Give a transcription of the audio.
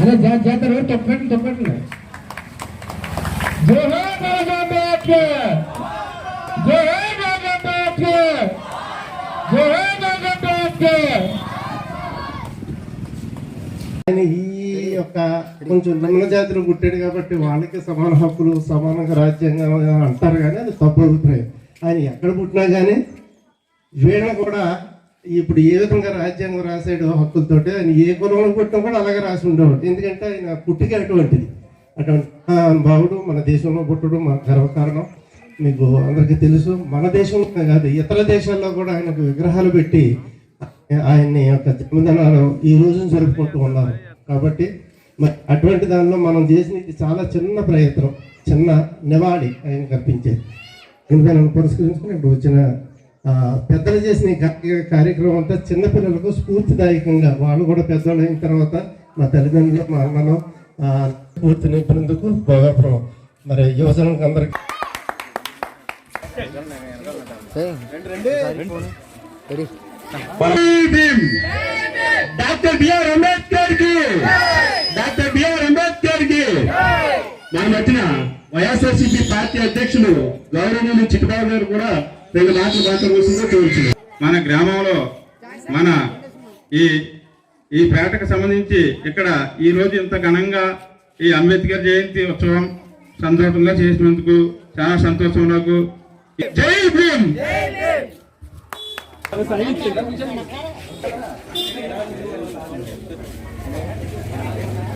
అదే జాతర ఎవరు తొక్కటి జోహార్ నాగంబాట్కే జోహార్ జోహార్ ఆయన ఈ యొక్క కొంచెం లింగ జాతులు పుట్టాడు కాబట్టి వాళ్ళకి సమాన హక్కులు సమానంగా రాజ్యాంగం అంటారు కానీ అది తప్పు అభిప్రాయం. ఆయన ఎక్కడ పుట్టినా కానీ వీణ కూడా ఇప్పుడు ఏ విధంగా రాజ్యాంగం రాసాడు హక్కులతోటి ఆయన ఏ కులంలో పుట్టినా కూడా అలాగే రాసి ఉండేవాడు. ఎందుకంటే ఆయన పుట్టిక అటువంటిది. అటువంటి బావుడు మన దేశంలో పుట్టడం మన గర్వకారణం. మీకు అందరికీ తెలుసు మన దేశంలో కాదు ఇతర దేశాల్లో కూడా ఆయనకు విగ్రహాలు పెట్టి ఆయన్ని యొక్క జన్మదినాలు ఈ రోజున జరుపుకుంటూ ఉన్నారు. కాబట్టి మరి అటువంటి దానిలో మనం చేసిన చాలా చిన్న ప్రయత్నం చిన్న నివాళి ఆయన కల్పించేది ఎందుకంటే పురస్కరించుకుని ఇప్పుడు వచ్చిన పెద్దలు చేసిన కార్యక్రమం అంతా చిన్నపిల్లలకు స్ఫూర్తిదాయకంగా. వాళ్ళు కూడా పెద్దవాళ్ళు అయిన తర్వాత మా తల్లిదండ్రులు మా అన్నలు స్ఫూర్తి నింపినందుకు భోగాపురం. మరి యువజనులకు అందరికీ doctor BR Ambedkar YSRCP party అధ్యక్షులు గౌరవనీయులు చిట్టుబాబు గారు కూడా రెండు మాటలు మాట్లాడవలసిందిగా కోరుచు మన గ్రామంలో మన ఈ ఈ పేటకు సంబంధించి ఇక్కడ ఈ రోజు ఇంత ఘనంగా ఈ అంబేద్కర్ జయంతి ఉత్సవం సందర్భంగా చేసినందుకు చాలా సంతోషం నాకు. జై భీమ్!